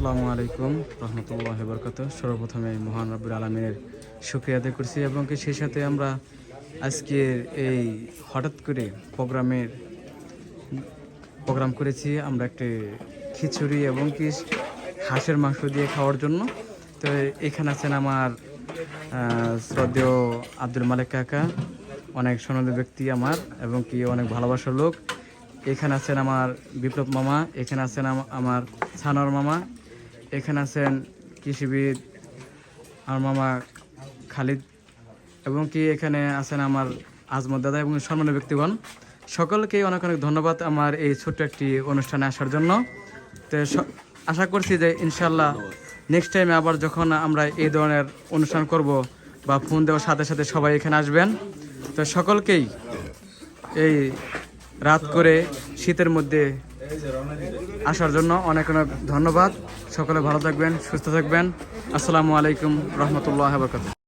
আসসালামু আলাইকুম, রহমতুল্লাহ বরকত সর্বপ্রথমে মহান রব্বুল আলমিনের শুক্রিয়া আদায় করছি এবং কি সেই সাথে আমরা আজকের এই হঠাৎ করে প্রোগ্রামের প্রোগ্রাম করেছি আমরা একটি খিচুড়ি এবং কি হাঁসের মাংস দিয়ে খাওয়ার জন্য। তো এখানে আছেন আমার শ্রদ্ধেয় আব্দুল মালিক কাকা, অনেক সনদ ব্যক্তি আমার এবং কি অনেক ভালোবাসার লোক। এখানে আছেন আমার বিপ্লব মামা, এখানে আছেন আম- আমার ছানর মামা এখানে আছেন কৃষিবিদ আমার মামা খালিদ এবং কি এখানে আছেন আমার আজমত দাদা এবং সম্মানীয় ব্যক্তিগণ। সকলকেই অনেক অনেক ধন্যবাদ আমার এই ছোট্ট একটি অনুষ্ঠানে আসার জন্য। তো আশা করছি যে ইনশাল্লাহ নেক্সট টাইমে আবার যখন আমরা এই ধরনের অনুষ্ঠান করব বা ফোন দেওয়ার সাথে সাথে সবাই এখানে আসবেন। তো সকলকেই এই রাত করে শীতের মধ্যে আসার জন্য অনেক অনেক ধন্যবাদ। সকলে ভালো থাকবেন সুস্থ থাকবেন। আসসালামু আলাইকুম রহমতুল্লাহ বরকাত